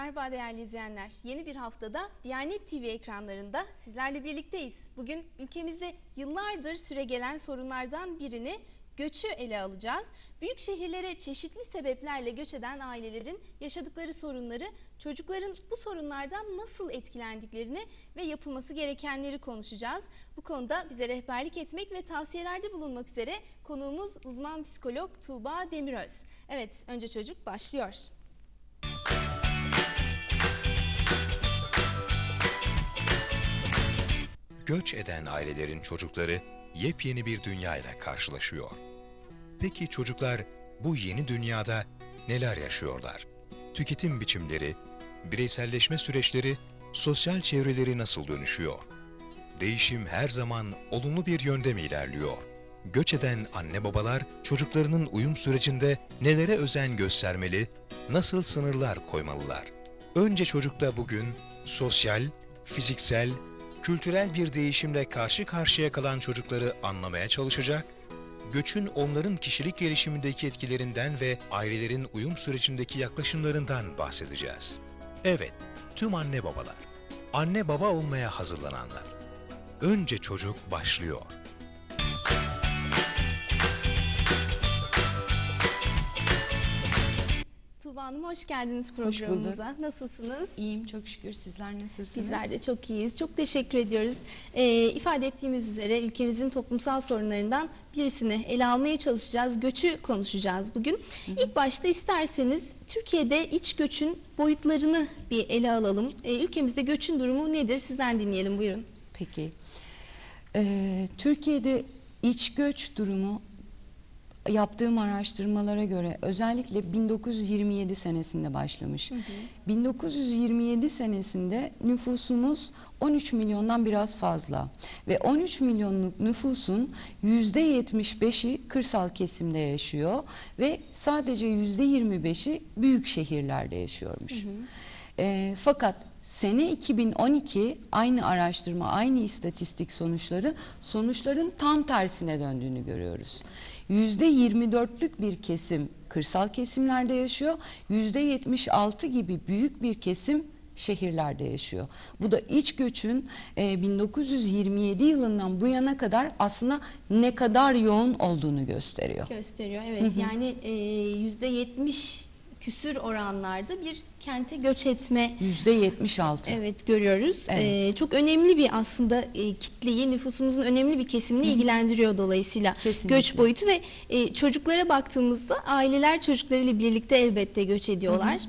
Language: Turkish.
Merhaba değerli izleyenler. Yeni bir haftada Diyanet TV ekranlarında sizlerle birlikteyiz. Bugün ülkemizde yıllardır süregelen sorunlardan birini göçü ele alacağız. Büyük şehirlere çeşitli sebeplerle göç eden ailelerin yaşadıkları sorunları, çocukların bu sorunlardan nasıl etkilendiklerini ve yapılması gerekenleri konuşacağız. Bu konuda bize rehberlik etmek ve tavsiyelerde bulunmak üzere konuğumuz uzman psikolog Tuğba Demiröz. Evet, önce çocuk başlıyor. Göç eden ailelerin çocukları yepyeni bir dünyayla karşılaşıyor. Peki çocuklar bu yeni dünyada neler yaşıyorlar? Tüketim biçimleri, bireyselleşme süreçleri, sosyal çevreleri nasıl dönüşüyor? Değişim her zaman olumlu bir yönde mi ilerliyor? Göç eden anne babalar çocuklarının uyum sürecinde nelere özen göstermeli, nasıl sınırlar koymalılar? Önce çocukta bugün sosyal, fiziksel, kültürel bir değişimle karşı karşıya kalan çocukları anlamaya çalışacak, göçün onların kişilik gelişimindeki etkilerinden ve ailelerin uyum sürecindeki yaklaşımlarından bahsedeceğiz. Evet, tüm anne babalar, anne baba olmaya hazırlananlar. Önce çocuk başlıyor. Hanım hoş geldiniz programımıza. Nasılsınız? İyiyim çok şükür. Sizler nasılsınız? Bizler de çok iyiyiz. Çok teşekkür ediyoruz. Ee, ifade ettiğimiz üzere ülkemizin toplumsal sorunlarından birisini ele almaya çalışacağız. Göçü konuşacağız bugün. İlk başta isterseniz Türkiye'de iç göçün boyutlarını bir ele alalım. Ee, ülkemizde göçün durumu nedir? Sizden dinleyelim buyurun. Peki. Ee, Türkiye'de iç göç durumu yaptığım araştırmalara göre özellikle 1927 senesinde başlamış. 1927 senesinde nüfusumuz 13 milyondan biraz fazla ve 13 milyonluk nüfusun %75'i kırsal kesimde yaşıyor ve sadece %25'i büyük şehirlerde yaşıyormuş. Ee, fakat sene 2012 aynı araştırma, aynı istatistik sonuçları sonuçların tam tersine döndüğünü görüyoruz. %24'lük bir kesim kırsal kesimlerde yaşıyor, %76 gibi büyük bir kesim şehirlerde yaşıyor. Bu da iç göçün e, 1927 yılından bu yana kadar aslında ne kadar yoğun olduğunu gösteriyor. Gösteriyor evet. Yani e, yüzde 70 küsür oranlarda bir kente göç etme %76. Evet görüyoruz. Evet. Ee, çok önemli bir aslında e, kitleyi nüfusumuzun önemli bir kesimini ilgilendiriyor dolayısıyla Kesinlikle. göç boyutu ve e, çocuklara baktığımızda aileler çocuklarıyla birlikte elbette göç ediyorlar.